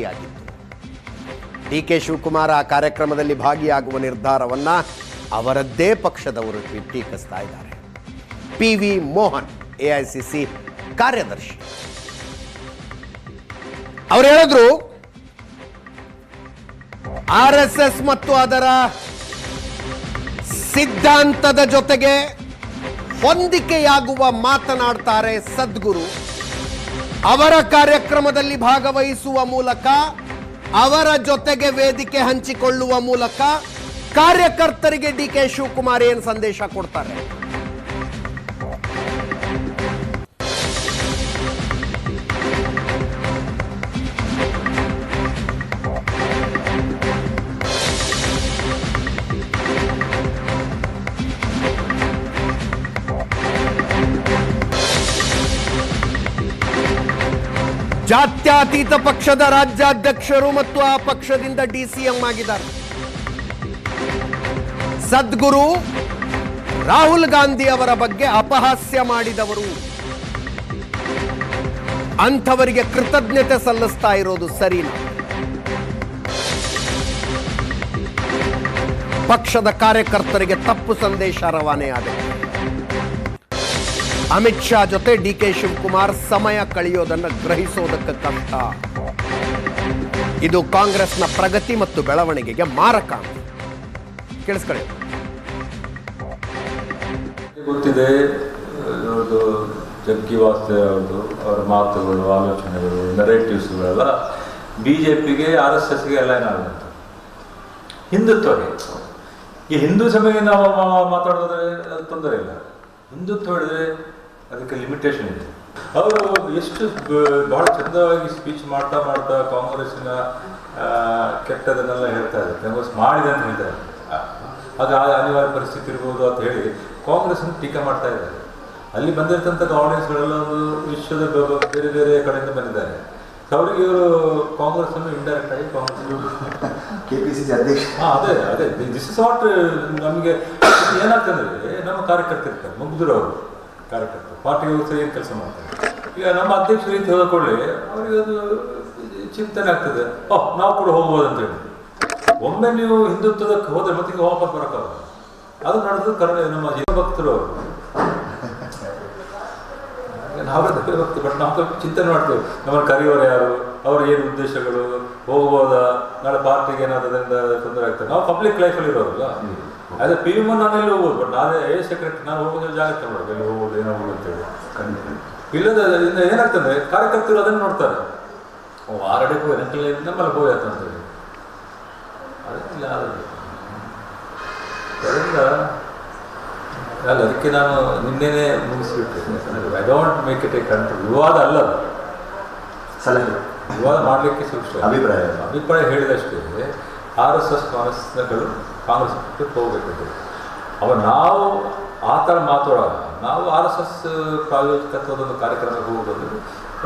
ಭಾಗಿಯಾಗಿತ್ತು. D K Shivakumar ಆ ಕಾರ್ಯಕ್ರಮದಲ್ಲಿ ಭಾಗಿಯಾಗುವ ನಿರ್ಧಾರವನ್ನ ಅವರದ್ದೇ ಪಕ್ಷದವರು ಟೀಕಿಸ್ತಾ ಇದ್ದಾರೆ. ಪಿ ವಿ ಮೋಹನ್ ಎಐಸಿಸಿ ಕಾರ್ಯದರ್ಶಿ. ಅವರು ಹೇಳಿದ್ರು, ಆರ್ ಎಸ್ ಎಸ್ ಮತ್ತು ಅದರ ಸಿದ್ಧಾಂತದ ಜೊತೆಗೆ ಹೊಂದಿಕೆಯಾಗುವ ಮಾತನಾಡ್ತಾರೆ ಸದ್ಗುರು. ಅವರ ಕಾರ್ಯಕ್ರಮದಲ್ಲಿ ಭಾಗವಹಿಸುವ ಮೂಲಕ, ಅವರ ಜೊತೆಗೆ ವೇದಿಕೆ ಹಂಚಿಕೊಳ್ಳುವ ಮೂಲಕ ಕಾರ್ಯಕರ್ತರಿಗೆ ಡಿ ಕೆ ಶಿವಕುಮಾರ್ ಏನು ಸಂದೇಶ ಕೊಡ್ತಾರೆ? ಜಾತ್ಯತೀತ ಪಕ್ಷದ ರಾಜ್ಯಾಧ್ಯಕ್ಷರು ಮತ್ತು ಆ ಪಕ್ಷದಿಂದ ಡಿಸಿಎಂ ಆಗಿದ್ದಾರೆ. ಸದ್ಗುರು ರಾಹುಲ್ ಗಾಂಧಿ ಅವರ ಬಗ್ಗೆ ಅಪಹಾಸ್ಯ ಮಾಡಿದವರು. ಅಂಥವರಿಗೆ ಕೃತಜ್ಞತೆ ಸಲ್ಲಿಸ್ತಾ ಇರೋದು ಸರಿನಾ? ಪಕ್ಷದ ಕಾರ್ಯಕರ್ತರಿಗೆ ತಪ್ಪು ಸಂದೇಶ ರವಾನೆಯಾಗಿದೆ ಅಮಿತ್ ಶಾ ಜೊತೆ ಡಿ ಕೆ ಶಿವಕುಮಾರ್ ಸಮಯ ಕಳೆಯೋದನ್ನು ಗ್ರಹಿಸೋದಕ್ಕೆ ಕಂಠ. ಇದು ಕಾಂಗ್ರೆಸ್ನ ಪ್ರಗತಿ ಮತ್ತು ಬೆಳವಣಿಗೆಗೆ ಮಾರಕ ಕೇಳಿಸ್ಕೊಳ್ಳಿ. ಗೊತ್ತಿದೆ, ಇವ್ರದ್ದು ಜಗ್ಗಿ ವಾಸ್ತೆ ಅವರ ಮಾತುಗಳು, ಆಲೋಚನೆಗಳು ನೆರೇಟಿವ್ಸ್ಗಳೆಲ್ಲ ಬಿ ಜೆ ಪಿಗೆ ಆರ್ ಎಸ್ ಎಸ್ಗೆ ಎಲ್ಲ ಏನಾಗುತ್ತೆ ಹಿಂದುತ್ವಗೆ ಈ ಹಿಂದೂ ಸಭೆಗೆ ನಾವು ಮಾತಾಡೋದ್ರೆ ತೊಂದರೆ ಇಲ್ಲ. ಹಿಂದುತ್ವ ಹೇಳಿದ್ರೆ ಅದಕ್ಕೆ ಲಿಮಿಟೇಷನ್ ಇದೆ ಅವರು ಎಷ್ಟು ಬಹಳ ಚಂದವಾಗಿ ಸ್ಪೀಚ್ ಮಾಡ್ತಾ ಮಾಡ್ತಾ ಕಾಂಗ್ರೆಸ್ನ ಕೆಟ್ಟದನ್ನೆಲ್ಲ ಹೇಳ್ತಾ ಇದ್ದಾರೆ. ಕಾಂಗ್ರೆಸ್ ಮಾಡಿದೆ ಅಂತ ಹೇಳ್ತಾರೆ ಅದು ಆ ಅನಿವಾರ್ಯ ಪರಿಸ್ಥಿತಿ ಇರ್ಬೋದು ಅಂತ ಹೇಳಿ ಕಾಂಗ್ರೆಸ್ ಟೀಕೆ ಮಾಡ್ತಾ ಇದ್ದಾರೆ. ಅಲ್ಲಿ ಬಂದಿರ್ತಂಥ ಆಡಿಯನ್ಸ್ಗಳೆಲ್ಲ ಒಂದು ವಿಶ್ವದ ಬೇರೆ ಬೇರೆ ಕಡೆಯಿಂದ ಬಂದಿದ್ದಾರೆ. ಸೊ ಅವರಿಗೆ ಇವರು ಕಾಂಗ್ರೆಸ್ ಅನ್ನು ಇಂಡೈರೆಕ್ಟ್ ಆಗಿ ಕಾಂಗ್ರೆಸ್ ಕೆಪಿಸಿಸಿ ಅಧ್ಯಕ್ಷ. ಹಾಂ ಅದೇ ಅದೇ. ದಿಸ್ ಇಸ್ ವಾಟ್ ನಮಗೆ ಏನಾಗ್ತದೆ ನಮ್ಮ ಕಾರ್ಯಕರ್ತರು ಇರ್ತಾರೆ ಅವರು. ಕಾರ್ಯಕರ್ತರು. ಪಾರ್ಟಿಯವರು ಸರಿ ಏನು ಕೆಲಸ ಮಾಡ್ತಾರೆ. ಈಗ ನಮ್ಮ ಅಧ್ಯಕ್ಷರು ಅಂತ ಹೇಳಿಕೊಳ್ಳಿ ಅವರಿಗೆ ಚಿಂತನೆ ಆಗ್ತದೆ. ಓಹ್ ನಾವು ಕೂಡ ಹೋಗ್ಬೋದು ಅಂತ ಹೇಳಿ. ಒಮ್ಮೆ ನೀವು ಹಿಂದುತ್ವದಕ್ಕೆ ಹೋದ್ರೆ ಮತ್ತೆ ಈಗ ವಾಪಸ್ ಬರೋಕ್ಕಾಗಲ್ಲ. ಅದು ನಡೆದು ಕನ್ನಡ ನಮ್ಮ ಭಕ್ತರು ಅವರು. ನಾವೇ ಭಕ್ತಿ ಬಟ್ ನಾವು ಚಿಂತನೆ ಮಾಡ್ತೇವೆ. ನಮ್ಮನ್ನು ಕರೆಯೋರು ಯಾರು? ಅವ್ರ ಏನು ಉದ್ದೇಶಗಳು? ಹೋಗ್ಬೋದಾ? ನಾಳೆ ಪಾರ್ಟಿಗೆ ಏನಾದ್ರಿಂದ ತೊಂದರೆ ಆಗ್ತದೆ. ನಾವು ಪಬ್ಲಿಕ್ ಲೈಫಲ್ಲಿ ಇರೋರಲ್ಲ. ಅದೇ ಪಿ ಎಂ ನಾನು ಎಲ್ಲಿ ಹೋಗ್ಬೋದು? ಬಟ್ ಅದೇ ಏ ಸೆಕ್ರೆಟರಿ ನಾನು ಹೋಗೋದು ಜಾಗ್ರತೆ ಮಾಡೋದು ಎಲ್ಲಿ ಹೋಗೋದು ಏನೋ ಹೋಗೋದು ಅಂತೇಳಿ. ಇಲ್ಲದ ಇನ್ನು ಏನಾಗ್ತದೆ? ಕಾರ್ಯಕರ್ತರು ಅದನ್ನು ನೋಡ್ತಾರೆ. ಓ ಆರಡೆಗೂ ಎಂಟಲ್ಲ ನಮ್ಮಲ್ಲಿ ಹೋಗ್ಯಾತ ಅಂತೇಳಿ. ಅದಕ್ಕಿಲ್ಲ ಆದದ್ದು ಅದರಿಂದ ಅಲ್ಲ ಅದಕ್ಕೆ ನಾನು ನಿನ್ನೆನೆ ಮುಗಿಸ್ಬಿಟ್ಟೆ. I don't make it a country ವಿವಾದ ಅಲ್ಲ ಸಲಹೆ. ವಿವಾದ ಮಾಡಲಿಕ್ಕೆ ಸೂಕ್ಷ್ಮ ಅಭಿಪ್ರಾಯ. ಅಭಿಪ್ರಾಯ ಹೇಳಿದಷ್ಟೇ. ಆರ್ ಎಸ್ ಎಸ್ ಕಾಂಗ್ರೆಸ್ ಪಕ್ಷಕ್ಕೆ ಹೋಗಬೇಕು ಅವ ನಾವು ಆ ಥರ ಮಾತಾಡೋಲ್ಲ. ನಾವು ಆರ್ ಎಸ್ ಎಸ್ ಪ್ರಾಯೋಜಕತ್ವದ ಒಂದು ಕಾರ್ಯಕ್ರಮಕ್ಕೆ ಹೋಗೋದು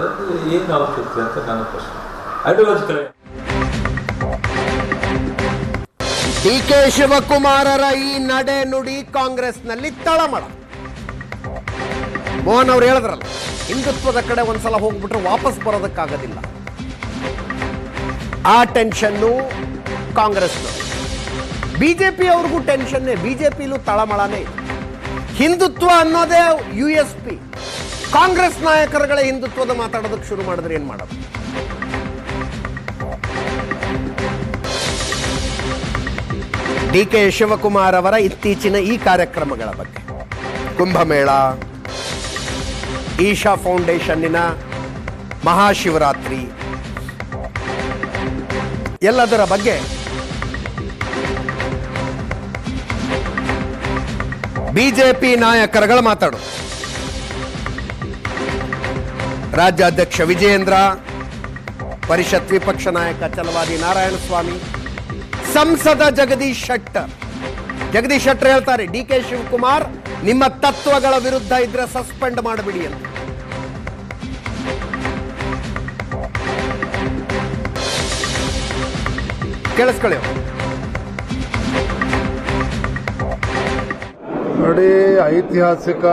ಅದು ಏನು ಅವಶ್ಯಕತೆ ಅಂತ ನನ್ನ ಪ್ರಶ್ನೆ. ಐಡಿಯಾಲಜಿಕಲ್ ಡಿ ಕೆ ಶಿವಕುಮಾರರ ಈ ನಡೆ ನುಡಿ ಕಾಂಗ್ರೆಸ್ನಲ್ಲಿ ತಳಮಳ ಮೋಹನ್ ಅವ್ರು ಹೇಳಿದ್ರಲ್ಲ, ಹಿಂದುತ್ವದ ಕಡೆ ಒಂದ್ಸಲ ಹೋಗ್ಬಿಟ್ರೆ ವಾಪಸ್ ಬರೋದಕ್ಕಾಗೋದಿಲ್ಲ. ಆ ಟೆನ್ಷನ್ನು ಕಾಂಗ್ರೆಸ್ ಬಿಜೆಪಿ ಅವ್ರಿಗೂ ಟೆನ್ಷನ್ನೇ, ಬಿಜೆಪಿಲೂ ತಳಮಳನೇ. ಹಿಂದುತ್ವ ಅನ್ನೋದೇ ಯು ಎಸ್ ಪಿ. ಕಾಂಗ್ರೆಸ್ ನಾಯಕರುಗಳ ಹಿಂದುತ್ವದ ಮಾತಾಡೋದಕ್ಕೆ ಶುರು ಮಾಡಿದ್ರೆ ಏನು ಮಾಡೋದು? ಡಿ ಕೆ ಶಿವಕುಮಾರ್ ಅವರ ಇತ್ತೀಚಿನ ಈ ಕಾರ್ಯಕ್ರಮಗಳ ಬಗ್ಗೆ. ಕುಂಭಮೇಳ, ಈಶಾ ಫೌಂಡೇಶನ್ನಿನ ಮಹಾಶಿವರಾತ್ರಿ. ಎಲ್ಲದರ ಬಗ್ಗೆ ಬಿಜೆಪಿ ನಾಯಕರುಗಳು ಮಾತಾಡು. ರಾಜ್ಯಾಧ್ಯಕ್ಷ ವಿಜಯೇಂದ್ರ, ಪರಿಷತ್ ವಿಪಕ್ಷ ನಾಯಕ ಚಲವಾದಿ ನಾರಾಯಣಸ್ವಾಮಿ, ಸಂಸದ ಜಗದೀಶ್ ಶೆಟ್ಟರ್. ಜಗದೀಶ್ ಶೆಟ್ಟರ್ ಹೇಳ್ತಾರೆ, ಡಿ ಕೆ ಶಿವಕುಮಾರ್, ನಿಮ್ಮ ತತ್ವಗಳ ವಿರುದ್ಧ ಇದ್ರೆ ಸಸ್ಪೆಂಡ್ ಮಾಡಬಿಡಿ ಅಂತ. ಕೇಳಿಸ್ಕೊಳ್ಳಿ ನೋಡಿ, ಐತಿಹಾಸಿಕ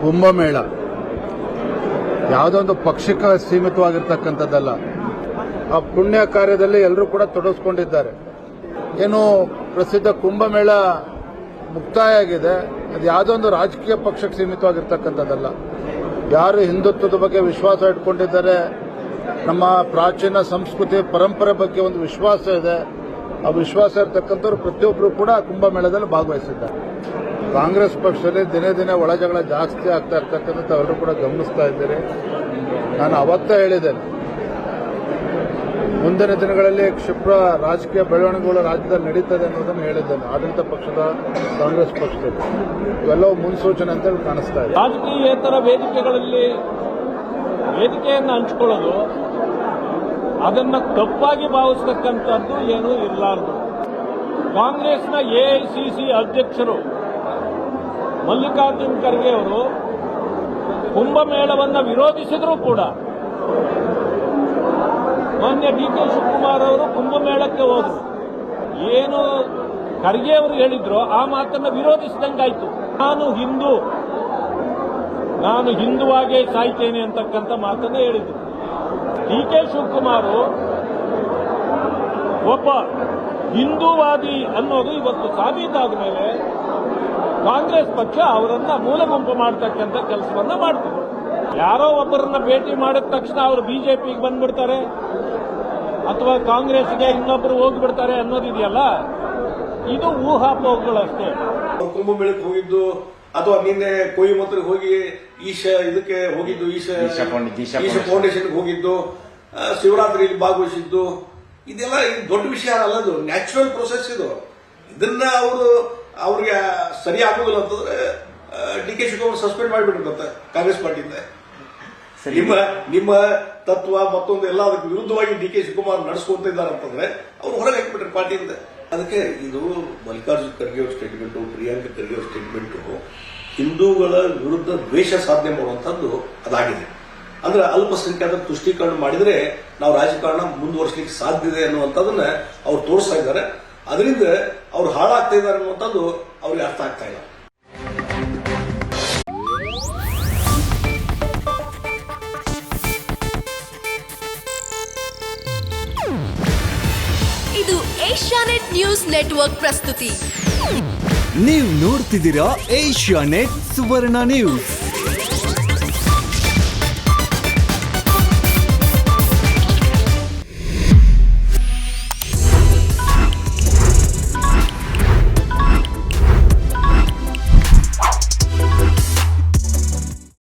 ಕುಂಭಮೇಳ. ಯಾವುದೋ ಒಂದು ಪಕ್ಷಕ್ಕೆ ಸೀಮಿತವಾಗಿರ್ತಕ್ಕಂಥದ್ದಲ್ಲ. ಆ ಪುಣ್ಯ ಕಾರ್ಯದಲ್ಲಿ ಎಲ್ಲರೂ ಕೂಡ ತೊಡಗಿಸ್ಕೊಂಡಿದ್ದಾರೆ ಏನು ಪ್ರಸಿದ್ಧ ಕುಂಭಮೇಳ ಮುಕ್ತಾಯ ಆಗಿದೆ. ಅದು ಯಾವುದೋ ಒಂದು ರಾಜಕೀಯ ಪಕ್ಷಕ್ಕೆ ಸೀಮಿತವಾಗಿರ್ತಕ್ಕಂಥದ್ದಲ್ಲ. ಯಾರು ಹಿಂದುತ್ವದ ಬಗ್ಗೆ ವಿಶ್ವಾಸ ಇಟ್ಕೊಂಡಿದ್ದಾರೆ, ನಮ್ಮ ಪ್ರಾಚೀನ ಸಂಸ್ಕೃತಿ ಪರಂಪರೆ ಬಗ್ಗೆ ಒಂದು ವಿಶ್ವಾಸ ಇದೆ. ಆ ವಿಶ್ವಾಸ ಇರತಕ್ಕಂಥವ್ರು ಪ್ರತಿಯೊಬ್ಬರು ಕೂಡ ಕುಂಭಮೇಳದಲ್ಲಿ ಭಾಗವಹಿಸಿದ್ದಾರೆ. ಕಾಂಗ್ರೆಸ್ ಪಕ್ಷದಲ್ಲಿ ದಿನೇ ದಿನೇ ಒಳಜಗಳ ಜಾಸ್ತಿ ಆಗ್ತಾ ಇರ್ತಕ್ಕಂಥ ಅವರು ಕೂಡ ಗಮನಿಸ್ತಾ ಇದ್ದೀರಿ ನಾನು ಅವತ್ತೇ ಹೇಳಿದ್ದೇನೆ. ಮುಂದಿನ ದಿನಗಳಲ್ಲಿ ಕ್ಷಿಪ್ರ ರಾಜಕೀಯ ಬೆಳವಣಿಗೆಗಳು ರಾಜ್ಯದಲ್ಲಿ ನಡೀತದೆ ಅನ್ನೋದನ್ನು ಹೇಳಿದ್ದೇನೆ. ಆಡಳಿತ ಪಕ್ಷದ ಕಾಂಗ್ರೆಸ್ ಪಕ್ಷದಲ್ಲಿ. ಇವೆಲ್ಲವೂ ಮುನ್ಸೂಚನೆ ಅಂತೇಳಿ ಕಾಣಿಸ್ತಾ ಇದೆ. ರಾಜಕೀಯೇತರ ವೇದಿಕೆಗಳಲ್ಲಿ ವೇದಿಕೆಯನ್ನು ಹಂಚಿಕೊಳ್ಳೋದು, ಅದನ್ನ ತಪ್ಪಾಗಿ ಭಾವಿಸ್ತಕ್ಕಂಥದ್ದು ಏನೂ ಇರಲಾರದು ಕಾಂಗ್ರೆಸ್ನ ಎಐಸಿಸಿ ಅಧ್ಯಕ್ಷರು ಮಲ್ಲಿಕಾರ್ಜುನ್ ಖರ್ಗೆ ಅವರು ಕುಂಭಮೇಳವನ್ನು ವಿರೋಧಿಸಿದರೂ ಕೂಡ ಮಾನ್ಯ ಡಿ ಕೆ ಶಿವಕುಮಾರ್ ಅವರು ಕುಂಭಮೇಳಕ್ಕೆ ಹೋದರು. ಏನು ಖರ್ಗೆ ಅವರು ಹೇಳಿದ್ರು ಆ ಮಾತನ್ನು ವಿರೋಧಿಸಿದಂಗಾಯ್ತು. ನಾನು ಹಿಂದೂ. ನಾನು ಹಿಂದುವಾಗೇ ಸಾಯ್ತೇನೆ ಅಂತಕ್ಕಂಥ ಮಾತನ್ನು ಹೇಳಿದ್ರು. ಡಿ ಕೆ ಶಿವಕುಮಾರ್ ಒಬ್ಬ ಹಿಂದೂವಾದಿ ಅನ್ನೋದು ಇವತ್ತು ಸಾಬೀತಾದ ಮೇಲೆ ಕಾಂಗ್ರೆಸ್ ಪಕ್ಷ ಅವರನ್ನ ಮೂಲ ಗುಂಪು ಮಾಡತಕ್ಕಂಥ ಕೆಲಸವನ್ನ ಮಾಡ್ತಿದೆ. ಯಾರೋ ಒಬ್ಬರನ್ನ ಭೇಟಿ ಮಾಡಿದ ತಕ್ಷಣ ಅವರು ಬಿಜೆಪಿಗೆ ಬಂದ್ಬಿಡ್ತಾರೆ. ಅಥವಾ ಕಾಂಗ್ರೆಸ್ಗೆ ಇನ್ನೊಬ್ರು ಹೋಗ್ಬಿಡ್ತಾರೆ ಅನ್ನೋದಿದೆಯಲ್ಲ? ಇದು ಊಹಾಪೋಹಗಳಷ್ಟೇ. ಕುಂಭಮೇಳಕ್ಕೆ ಹೋಗಿದ್ದು ಅಥವಾ ನಿನ್ನೆ ಕೊಯಿಮತ್ರ ಹೋಗಿ ಈಶ ಇದಕ್ಕೆ ಹೋಗಿದ್ದು ಈಶ ಈಶಾ ಫೌಂಡ್- ಈಶಾ ಈಶ ಫೌಂಡೇಶನ್ಗೆ ಹೋಗಿದ್ದು ಶಿವರಾತ್ರಿಯಲ್ಲಿ ಭಾಗವಹಿಸಿದ್ದು ಇದೆಲ್ಲ ಇದು ದೊಡ್ಡ ವಿಷಯ ಅಲ್ಲ ಅದು. ನ್ಯಾಚುರಲ್ ಪ್ರೊಸೆಸ್ ಇದು. ಇದನ್ನ ಅವರು ಅವ್ರಿಗೆ ಸರಿ ಆಗೋದಿಲ್ಲ ಅಂತಂದ್ರೆ ಡಿ ಕೆ ಶಿವಕುಮಾರ್ ಸಸ್ಪೆಂಡ್ ಮಾಡಿಬಿಟ್ಟಿರ್ತಾರೆ ಕಾಂಗ್ರೆಸ್ ಪಾರ್ಟಿಯಿಂದ. ನಿಮ್ಮ ನಿಮ್ಮ ತತ್ವ ಮತ್ತೊಂದು ಎಲ್ಲ ಅದಕ್ಕೆ ವಿರುದ್ಧವಾಗಿ ಡಿ ಕೆ ಶಿವಕುಮಾರ್ ನಡೆಸ್ಕೊಂತ ಇದ್ದಾರೆ ಅಂತಂದ್ರೆ ಅವ್ರು ಹೊರಗೆ ಹಾಕ್ಬಿಟ್ರೆ ಪಾರ್ಟಿಯಿಂದ. ಅದಕ್ಕೆ ಇದು ಮಲ್ಲಿಕಾರ್ಜುನ್ ಖರ್ಗೆ ಅವ್ರ ಸ್ಟೇಟ್ಮೆಂಟು ಪ್ರಿಯಾಂಕ ಖರ್ಗೆ ಅವ್ರ ಸ್ಟೇಟ್ಮೆಂಟು ಹಿಂದೂಗಳ ವಿರುದ್ಧ ದ್ವೇಷ ಸಾಧನೆ ಮಾಡುವಂತದ್ದು ಅದಾಗಿದೆ. ಅಂದ್ರೆ ಅಲ್ಪಸಂಖ್ಯಾತರ ತುಷ್ಟೀಕರಣ ಮಾಡಿದ್ರೆ ನಾವು ರಾಜಕಾರಣ ಮುಂದುವರಿಸಲಿಕ್ಕೆ ಸಾಧ್ಯ ಇದೆ ಅನ್ನುವಂಥದ್ದನ್ನ ಅವ್ರು ತೋರಿಸ್ತಾ ಇದ್ದಾರೆ. ಅದರಿಂದ ಅವ್ರು ಹಾಳಾಗ್ತಾ ಇದ್ದಾರೆ ಅನ್ನುವಂಥದ್ದು ಅವ್ರಿಗೆ ಅರ್ಥ ಆಗ್ತಾ ಇಲ್ಲ. ಇದು ಏಷ್ಯಾನೆಟ್ ನ್ಯೂಸ್ ನೆಟ್ವರ್ಕ್ ಪ್ರಸ್ತುತಿ. ನೀವು ನೋಡ್ತಿದ್ದೀರಾ ಏಷ್ಯಾನೆಟ್ ಸುವರ್ಣ ನ್ಯೂಸ್.